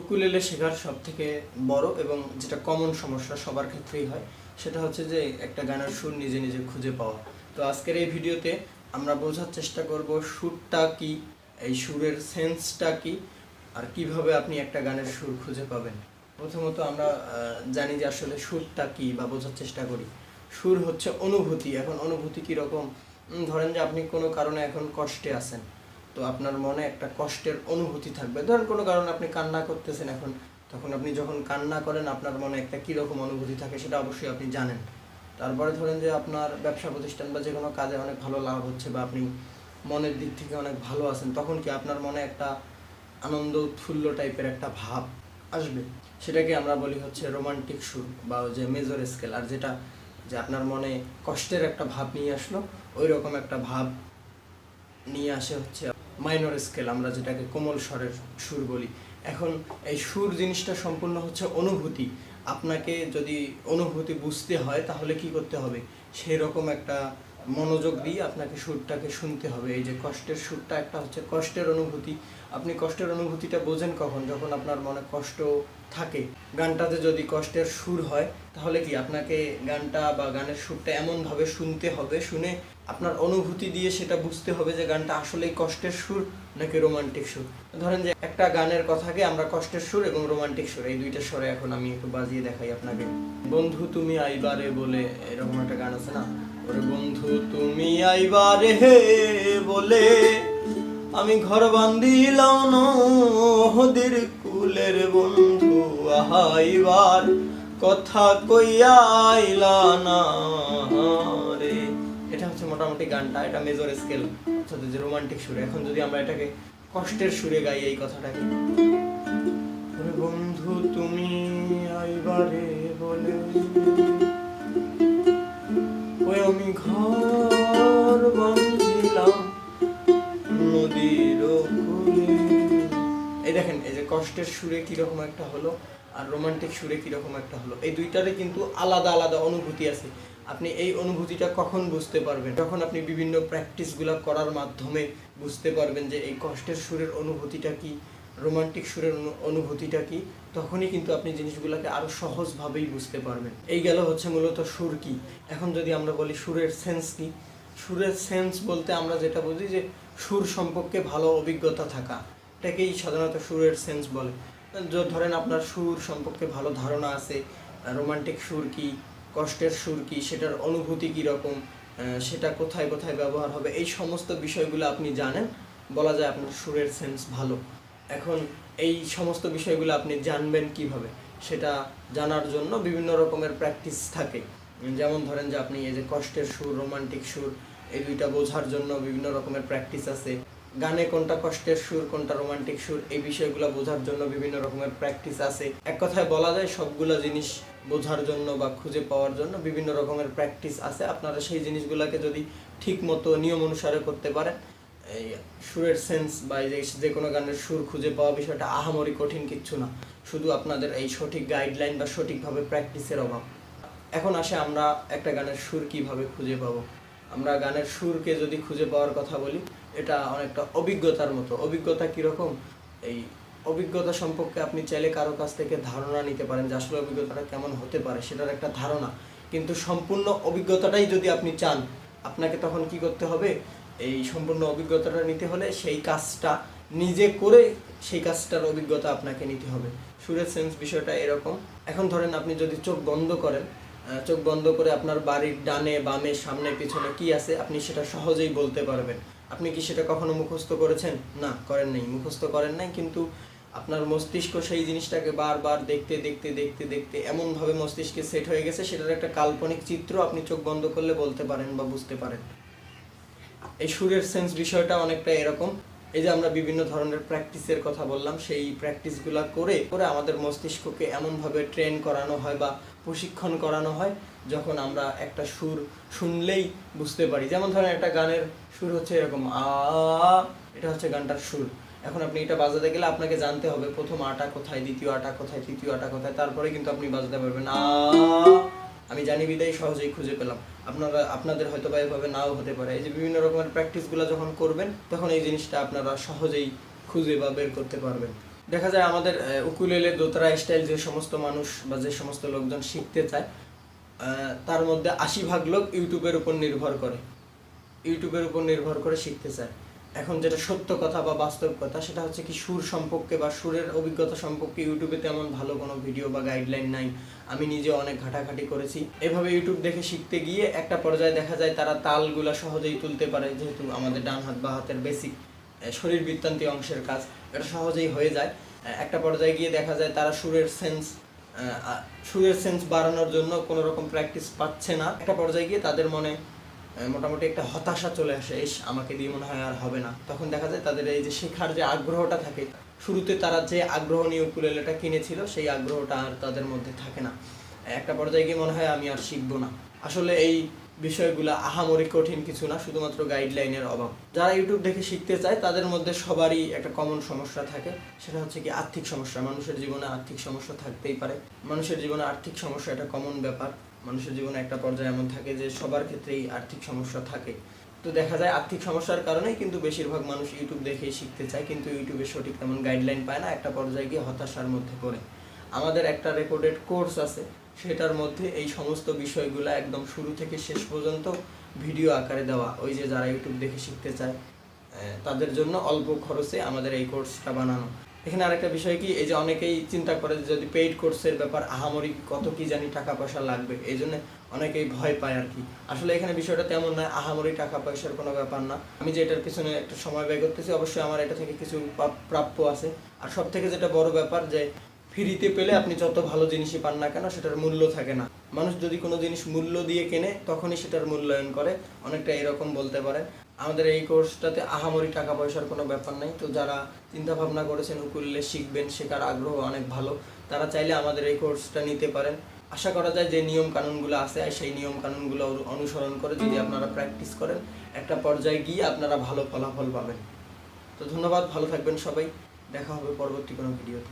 Ukulele শেখার সব থেকে বড় এবং যেটা কমন সমস্যা সবার ক্ষেত্রেই হয়, সেটা হচ্ছে যে একটা গানের সুর নিজে নিজে খুঁজে পাওয়া। তো আজকের এই ভিডিওতে আমরা বোঝার চেষ্টা করব সুরটা কি, এই সুরের সেন্সটা কি, আর কীভাবে আপনি একটা গানের সুর খুঁজে পাবেন। প্রথমত আমরা জানি যে আসলে সুরটা কি বা বোঝার চেষ্টা করি। সুর হচ্ছে অনুভূতি, এখন অনুভূতি কীরকম? ধরেন যে আপনি কোনো কারণে এখন কষ্টে আছেন। তো আপনার মনে একটা কষ্টের অনুভূতি থাকবে। ধরেন কোনো কারণে আপনি কান্না করতেছেন এখন, তখন আপনি যখন কান্না করেন, আপনার মনে একটা কীরকম অনুভূতি থাকে সেটা অবশ্যই আপনি জানেন। তারপরে ধরেন যে আপনার ব্যবসা প্রতিষ্ঠান বা যে কোনো কাজে অনেক ভালো লাভ হচ্ছে বা আপনি মনের দিক থেকে অনেক ভালো আছেন, তখন কি আপনার মনে একটা আনন্দ উৎফুল্ল টাইপের একটা ভাব আসবে? সেটাকে আমরা বলি হচ্ছে রোমান্টিক সুর বা যে মেজর স্কেল। আর যেটা যে আপনার মনে কষ্টের একটা ভাব নিয়ে আসলো ওই রকম একটা ভাব নিয়ে আসে হচ্ছে মাইনর স্কেল আমরা যেটাকে কোমল স্বরের সুর বলি। এখন এই সুর জিনিসটা সম্পূর্ণ হচ্ছে অনুভূতি। আপনাকে যদি অনুভূতি বুঝতে হয়, তাহলে কি করতে হবে? সেই রকম একটা মনোযোগ দিয়ে আপনাকে সুরটাকে শুনতে হবে। এই যে কষ্টের সুরটা একটা হচ্ছে কষ্টের অনুভূতি। আপনি কষ্টের অনুভূতিটা বোঝেন কখন? যখন আপনার মনে কষ্ট থাকে। গানটাতে যদি কষ্টের সুর হয়, তাহলে কি আপনাকে গানটা বা গানের সুরটা এমনভাবে শুনতে হবে, শুনে আপনার অনুভূতি দিয়ে সেটা বুঝতে হবে যে গানটা আসলেই কষ্টের সুর নাকি রোমান্টিক সুর? ধরেন যে একটা গানের কথাকে আমরা কষ্টের সুর এবং রোমান্টিক সুর, এই দুইটা স্বরে এখন আমি একটু বাজিয়ে দেখাই আপনাকে। বন্ধু তুমি আইবারে বলে, এরকম একটা গান আছে না? ওরে বন্ধু তুমি আইবারে বলে, আমি ঘর বান্ধিলাম নদীর কুলের বন্ধু। আহাইবার কথা কইয়া আইলা না রে। এটা হচ্ছে মোটামুটি গানটা, এটা মেজর স্কেল অর্থাৎ যে রোমান্টিক সুরে। এখন যদি আমরা এটাকে কষ্টের সুরে গাই এই কথাটাকে। বন্ধু, তুমি আইবারে বলে ওই আমি ঘর বান্ধিলাম নদীর এই দেখেন, এই যে কষ্টের সুরে কীরকম একটা হলো। আর রোমান্টিক সুরে কীরকম একটা হলো? এই দুইটারে কিন্তু আলাদা আলাদা অনুভূতি আছে। আপনি এই অনুভূতিটা কখন বুঝতে পারবেন? যখন আপনি বিভিন্ন প্র্যাকটিসগুলো করার মাধ্যমে বুঝতে পারবেন যে এই কষ্টের সুরের অনুভূতিটা কি রোমান্টিক সুরের অনু- অনুভূতিটা কি, তখনই কিন্তু আপনি জিনিসগুলোকে আরও সহজভাবেই বুঝতে পারবেন। এই গেল হচ্ছে মূলত সুর কি। এখন যদি আমরা বলি সুরের সেন্স কি, সুরের সেন্স বলতে আমরা যেটা বুঝি যে সুর সম্পর্কে ভালো অভিজ্ঞতা থাকা। এটাকেই সাধারণত সুরের সেন্স বলে। ধরেন আপনার সুর সম্পর্কে ভালো ধারণা আছে রোমান্টিক সুর কি, কষ্টের সুর কি, সেটার অনুভূতি কি রকম সেটা কোথায় কোথায় ব্যবহার হবে, এই সমস্ত বিষয়গুলো আপনি জানেন, বলা যায় আপনার সুরের সেন্স ভালো। এখন এই সমস্ত বিষয়গুলো আপনি জানবেন কীভাবে, সেটা জানার জন্য বিভিন্ন রকমের প্র্যাকটিস থাকে। যেমন ধরেন যে আপনি এই যে কষ্টের সুর রোমান্টিক সুর, এই দুইটা বোঝার জন্য বিভিন্ন রকমের প্র্যাকটিস আছে। গানে কোনটা কষ্টের সুর, কোনটা রোমান্টিক সুর, এই বিষয়গুলো বোঝার জন্য বিভিন্ন রকমের প্র্যাকটিস আছে। এক কথায় বলা যায়, সবগুলো জিনিস বোঝার জন্য বা খুঁজে পাওয়ার জন্য বিভিন্ন রকমের প্র্যাকটিস আছে। আপনারা সেই জিনিসগুলোকে যদি ঠিক মতো নিয়ম অনুসারে করতে পারেন, এই সুরের সেন্স বা যে কোনো গানের সুর খুঁজে পাওয়া বিষয়টা আহামরি কঠিন কিচ্ছু না। শুধু আপনাদের এই সঠিক গাইডলাইন বা সঠিকভাবে প্র্যাকটিসের অভাব। এখন আসে আমরা একটা গানের সুর কীভাবে খুঁজে পাবো। আমরা গানের সুরকে যদি খুঁজে পাওয়ার কথা বলি, এটা অনেকটা অভিজ্ঞতার মতো। অভিজ্ঞতা কীরকম এই অভিজ্ঞতা সম্পর্কে আপনি চাইলে কারও কাছ থেকে ধারণা নিতে পারেন যে আসলে অভিজ্ঞতাটা কেমন হতে পারে, সেটার একটা ধারণা। কিন্তু সম্পূর্ণ অভিজ্ঞতাটাই যদি আপনি চান, আপনাকে তখন কি করতে হবে? এই সম্পূর্ণ অভিজ্ঞতাটা নিতে হলে সেই কাজটা নিজে করে সেই কাজটার অভিজ্ঞতা আপনাকে নিতে হবে। সুরের সেন্স বিষয়টা এরকম। এখন ধরেন আপনি যদি চোখ বন্ধ করেন চোখ বন্ধ করে আপনার বাড়ির ডানে, বামে, সামনে, পিছনে কি আছে, আপনি সেটা সহজেই বলতে পারবেন। আপনি কি সেটা কখনো মুখস্থ করেছেন? না, করেন নাই। মুখস্থ করেন নাই, কিন্তু আপনার মস্তিষ্ক সেই জিনিসটাকে বারবার দেখতে দেখতে দেখতে দেখতে এমনভাবে মস্তিষ্কে সেট হয়ে গেছে, সেটার একটা কাল্পনিক চিত্র আপনি চোখ বন্ধ করলে বলতে পারেন বা বুঝতে পারেন। এই সুরের সেন্স বিষয়টা অনেকটা এরকম। এই যে আমরা বিভিন্ন ধরনের প্র্যাকটিসের কথা বললাম, সেই প্র্যাকটিসগুলো করে করে আমাদের মস্তিষ্ককে এমনভাবে ট্রেন করানো হয় বা প্রশিক্ষণ করানো হয়, যখন আমরা একটা সুর শুনলেই বুঝতে পারি। যেমন ধরেন একটা গানের সুর হচ্ছে এরকম, আ, এটা হচ্ছে গানটার সুর। এখন আপনি এটা বাজাতে গেলে আপনাকে জানতে হবে প্রথম আটা কোথায়, দ্বিতীয় আটা কোথায়, তৃতীয় আটা কোথায়, তারপরে কিন্তু আপনি বাজাতে পারবেন, আ আমি জানি বিদায় সহজেই খুঁজে পেলাম। আপনারা, আপনাদের হয়তো বা এভাবে নাও হতে পারে। এই যে বিভিন্ন রকমের প্র্যাকটিসগুলো যখন করবেন, তখন এই জিনিসটা আপনারা সহজেই খুঁজে বা বের করতে পারবেন। দেখা যায় আমাদের উকুলেলে দোতারা স্টাইল যে সমস্ত মানুষ বা যে সমস্ত লোকজন শিখতে চায় তার মধ্যে আশি ভাগ লোক ইউটিউবের উপর নির্ভর করে। ইউটিউবের উপর নির্ভর করে শিখতে চায়। এখন যেটা সত্য কথা বা বাস্তব কথা, সেটা হচ্ছে কি সুর সম্পর্কে বা সুরের অভিজ্ঞতা সম্পর্কে ইউটিউবে তেমন ভালো কোনো ভিডিও বা গাইডলাইন নাই। আমি নিজে অনেক ঘাটাঘাটি করেছি। এভাবে ইউটিউব দেখে শিখতে গিয়ে একটা পর্যায়ে দেখা যায় তারা তালগুলা সহজেই তুলতে পারে, যেহেতু আমাদের ডান হাত বা হাতের বেসিক শরীর বৃত্তান্তি অংশের কাজ, এটা সহজেই হয়ে যায়। একটা পর্যায়ে গিয়ে দেখা যায় তারা সুরের সেন্স সুরের সেন্স বাড়ানোর জন্য কোনো রকম প্র্যাকটিস পাচ্ছে না। একটা পর্যায়ে গিয়ে তাদের মনে মোটামুটি একটা হতাশা চলে আসে এস আমাকে দিয়ে মনে হয় আর হবে না। তখন দেখা যায় তাদের এই যে শেখার যে আগ্রহটা থাকে, শুরুতে তারা যে আগ্রহ নিয়ে উকুলেলেটা কিনেছিল, সেই আগ্রহটা আর তাদের মধ্যে থাকে না। একটা পর্যায়ে গিয়ে মনে হয়, আমি আর শিখব না। আসলে এই বিষয়গুলো আহামরি কঠিন কিছু না, শুধুমাত্র গাইডলাইনের অভাব। যারা ইউটিউব দেখে শিখতে চায়, তাদের মধ্যে সবারই একটা কমন সমস্যা থাকে। সেটা হচ্ছে কি, আর্থিক সমস্যা। মানুষের জীবনে আর্থিক সমস্যা থাকতেই পারে। মানুষের জীবনে আর্থিক সমস্যা একটা কমন ব্যাপার। মানুষের জীবনে একটা পর্যায়ে এমন থাকে যে সবার ক্ষেত্রেই আর্থিক সমস্যা থাকে। তো দেখা যায় আর্থিক সমস্যার কারণেই কিন্তু বেশিরভাগ মানুষ ইউটিউব দেখেই শিখতে চায়, কিন্তু ইউটিউবে সঠিক তেমন গাইডলাইন পায় না, একটা পর্যায়ে গিয়ে হতাশার মধ্যে পড়ে। আমাদের একটা রেকর্ডেড কোর্স আছে, সেটার মধ্যে এই সমস্ত বিষয়গুলো একদম শুরু থেকে শেষ পর্যন্ত ভিডিও আকারে দেওয়া, ওই যে যারা ইউটিউব দেখে শিখতে চায় তাদের জন্য অল্প খরচে আমাদের এই কোর্সটা বানানো। এখানে আরেকটা বিষয় কি, এই যে অনেকেই চিন্তা করে যদি পেইড কোর্সের ব্যাপার, আহামরি কত কি জানি টাকা পয়সা লাগবে, এই জন্য অনেকেই ভয় পায় আর কি। আসলে এখানে বিষয়টা তেমন নয় আহামরি টাকা পয়সার কোনো ব্যাপার না। আমি যে এটার পিছনে একটা সময় ব্যয় করতেছি, অবশ্যই আমার এটা থেকে কিছু প্রাপ্য আছে। আর সব থেকে যেটা বড় ব্যাপার যে, ফ্রিতে পেলে আপনি যত ভালো জিনিসই পান না কেন, সেটার মূল্য থাকে না। মানুষ যদি কোনো জিনিস মূল্য দিয়ে কেনে, তখনই সেটার মূল্যায়ন করে, অনেকটা এরকম বলতে পারেন। আমাদের এই কোর্সটাতে আহামরি টাকা পয়সার কোনো ব্যাপার নাই। তো যারা চিন্তা ভাবনা করেছেন উকুলে শিখবেন, শেখার আগ্রহ অনেক ভালো। তারা চাইলে আমাদের এই কোর্সটা নিতে পারেন। আশা করা যায় যে নিয়ম কানুনগুলো আছে আর সেই নিয়ম কানুনগুলো অনুসরণ করে যদি আপনারা প্র্যাকটিস করেন, একটা পর্যায়ে গিয়ে আপনারা ভালো ফলাফল পাবেন। তো ধন্যবাদ, ভালো থাকবেন সবাই। দেখা হবে পরবর্তী কোনো ভিডিওতে।